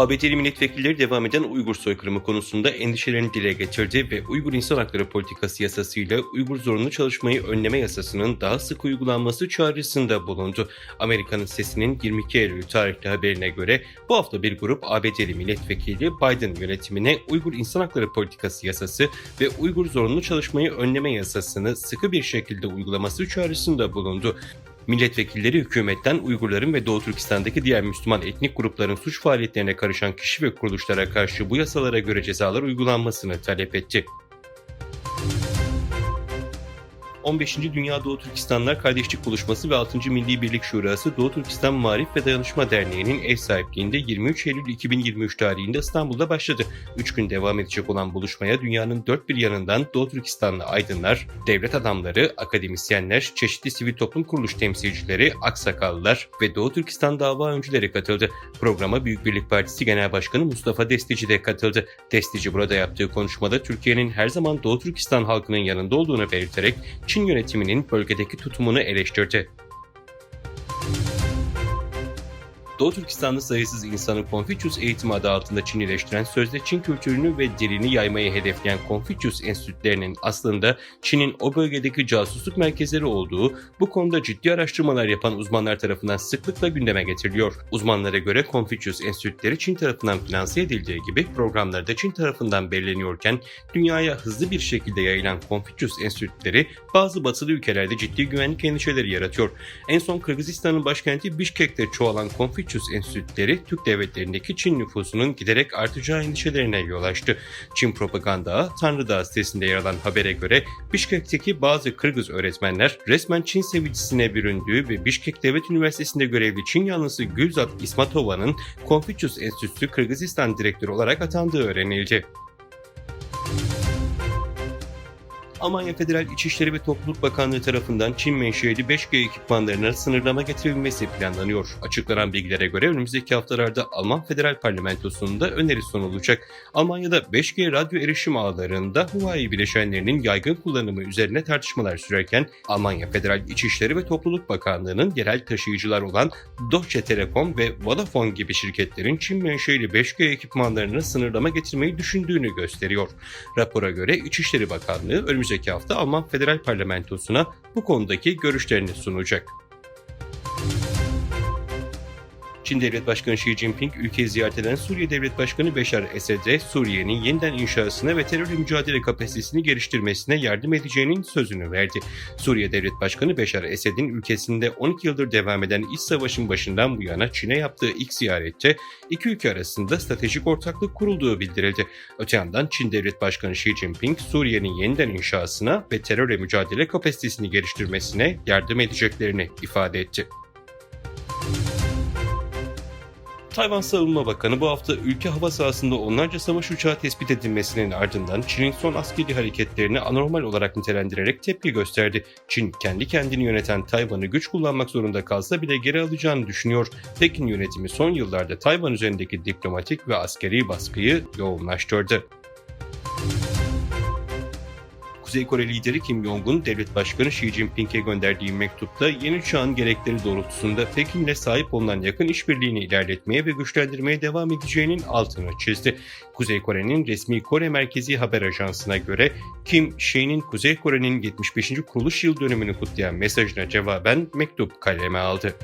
ABD'li milletvekilleri devam eden Uygur soykırımı konusunda endişelerini dile getirdi ve Uygur İnsan Hakları Politikası yasasıyla Uygur zorunlu çalışmayı önleme yasasının daha sık uygulanması çağrısında bulundu. Amerika'nın sesinin 22 Eylül tarihli haberine göre bu hafta bir grup ABD'li milletvekili Biden yönetimine Uygur İnsan Hakları Politikası yasası ve Uygur zorunlu çalışmayı önleme yasasını sıkı bir şekilde uygulaması çağrısında bulundu. Milletvekilleri hükümetten Uygurların ve Doğu Türkistan'daki diğer Müslüman etnik grupların suç faaliyetlerine karışan kişi ve kuruluşlara karşı bu yasalara göre cezalar uygulanmasını talep etti. 15. Dünya Doğu Türkistanlar Kardeşlik Buluşması ve 6. Milli Birlik Şurası Doğu Türkistan Marif ve Dayanışma Derneği'nin ev sahipliğinde 23 Eylül 2023 tarihinde İstanbul'da başladı. 3 gün devam edecek olan buluşmaya dünyanın dört bir yanından Doğu Türkistanlı aydınlar, devlet adamları, akademisyenler, çeşitli sivil toplum kuruluş temsilcileri, aksakallılar ve Doğu Türkistan dava öncüleri katıldı. Programa Büyük Birlik Partisi Genel Başkanı Mustafa Destici de katıldı. Destici burada yaptığı konuşmada Türkiye'nin her zaman Doğu Türkistan halkının yanında olduğunu belirterek Çin yönetiminin bölgedeki tutumunu eleştirdi. Doğu Türkistanlı sayısız insanı Confucius eğitimi adı altında Çinileştiren, sözde Çin kültürünü ve dilini yaymayı hedefleyen Confucius enstitülerinin aslında Çin'in o bölgedeki casusluk merkezleri olduğu, bu konuda ciddi araştırmalar yapan uzmanlar tarafından sıklıkla gündeme getiriliyor. Uzmanlara göre Confucius enstitüleri Çin tarafından finanse edildiği gibi programları da Çin tarafından belirleniyorken dünyaya hızlı bir şekilde yayılan Confucius enstitüleri bazı batılı ülkelerde ciddi güvenlik endişeleri yaratıyor. En son Kırgızistan'ın başkenti Bişkek'te çoğalan Confucius enstitüleri Türk devletlerindeki Çin nüfusunun giderek artacağı endişelerine yol açtı. Çin propaganda Tanrı Dağı sitesinde yer alan habere göre Bişkek'teki bazı Kırgız öğretmenler resmen Çin sevicisine büründüğü ve Bişkek Devlet Üniversitesi'nde görevli Çin yanlısı Gülzat İsmatova'nın Confucius Enstitüsü Kırgızistan direktörü olarak atandığı öğrenildi. Almanya Federal İçişleri ve Topluluk Bakanlığı tarafından Çin menşeli 5G ekipmanlarına sınırlama getirilmesi planlanıyor. Açıklanan bilgilere göre önümüzdeki haftalarda Alman Federal Parlamentosu'nda öneri sunulacak. Almanya'da 5G radyo erişim ağlarında Huawei bileşenlerinin yaygın kullanımı üzerine tartışmalar sürerken Almanya Federal İçişleri ve Topluluk Bakanlığı'nın yerel taşıyıcılar olan Deutsche Telekom ve Vodafone gibi şirketlerin Çin menşeli 5G ekipmanlarına sınırlama getirmeyi düşündüğünü gösteriyor. Rapora göre İçişleri Bakanlığı önümüzdeki önümüzdeki hafta Alman Federal Parlamentosu'na bu konudaki görüşlerini sunacak. Çin Devlet Başkanı Xi Jinping ülkeyi ziyaret eden Suriye Devlet Başkanı Beşar Esed'e Suriye'nin yeniden inşasına ve terörle mücadele kapasitesini geliştirmesine yardım edeceğinin sözünü verdi. Suriye Devlet Başkanı Beşar Esed'in ülkesinde 12 yıldır devam eden iç savaşın başından bu yana Çin'e yaptığı ilk ziyarette iki ülke arasında stratejik ortaklık kurulduğu bildirildi. Öte yandan Çin Devlet Başkanı Xi Jinping Suriye'nin yeniden inşasına ve terörle mücadele kapasitesini geliştirmesine yardım edeceklerini ifade etti. Tayvan Savunma Bakanı bu hafta ülke hava sahasında onlarca savaş uçağı tespit edilmesinin ardından Çin'in son askeri hareketlerini anormal olarak nitelendirerek tepki gösterdi. Çin kendi kendini yöneten Tayvan'ı güç kullanmak zorunda kalsa bile geri alacağını düşünüyor. Pekin yönetimi son yıllarda Tayvan üzerindeki diplomatik ve askeri baskıyı yoğunlaştırdı. Kuzey Kore lideri Kim Jong-un, devlet başkanı Xi Jinping'e gönderdiği mektupta yeni çağın gerekleri doğrultusunda Pekin'le sahip olunan yakın işbirliğini ilerletmeye ve güçlendirmeye devam edeceğinin altını çizdi. Kuzey Kore'nin resmi Kore Merkezi Haber Ajansı'na göre Kim, Xi'nin Kuzey Kore'nin 75. kuruluş yıl dönümünü kutlayan mesajına cevaben mektup kaleme aldı.